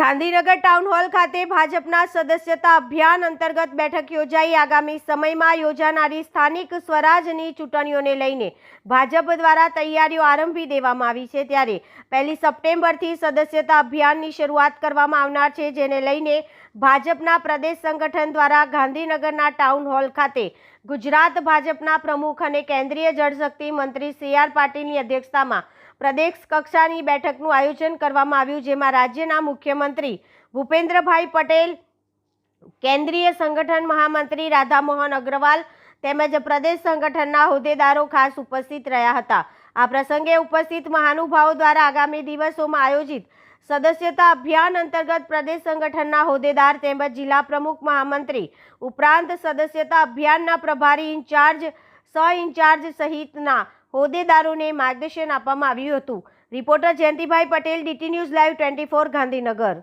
Gandhinagar town hall ખાતે ભાજપના સદસ્યતા અભિયાન અંતર્ગત બેઠક યોજાઈ. આગામી સમયમાં યોજાનારી સ્થાનિક સ્વરાજની ચૂંટણીઓને લઈને ભાજપ દ્વારા તૈયારીઓ આરંભી દેવામાં આવી છે. ત્યારે પહેલી સપ્ટેમ્બરથી સદસ્યતા અભિયાનની શરૂઆત કરવામાં આવનાર છે, જેને લઈને ભાજપના પ્રદેશ સંગઠન દ્વારા ગાંધીનગરના ટાઉન હોલ ખાતે ગુજરાત ભાજપના પ્રમુખ અને કેન્દ્રીય જળશક્તિ મંત્રી સી આર પાટીલની અધ્યક્ષતામાં પ્રદેશ કક્ષાની બેઠકનું આયોજન કરવામાં આવ્યું, જેમાં રાજ્યના મુખ્યમંત્રી ભૂપેન્દ્રભાઈ પટેલ, કેન્દ્રીય સંગઠન મહામંત્રી રાધામોહન અગ્રવાલ તેમજ પ્રદેશ સંગઠનના હોદ્દેદારો ખાસ ઉપસ્થિત રહ્યા હતા. આ પ્રસંગે ઉપસ્થિત મહાનુભાવો દ્વારા આગામી દિવસોમાં આયોજિત સદસ્યતા અભિયાન અંતર્ગત પ્રદેશ સંગઠનના હોદ્દેદાર તેમજ જિલ્લા પ્રમુખ મહામંત્રી ઉપરાંત સદસ્યતા અભિયાનના પ્રભારી ઇન્ચાર્જ સહ ઇન્ચાર્જ સહિતના હોદ્દેદારોને માર્ગદર્શન આપવામાં આવ્યું હતું. Reporter Jayantibhai Patel, DT news live twenty Gandhinagar.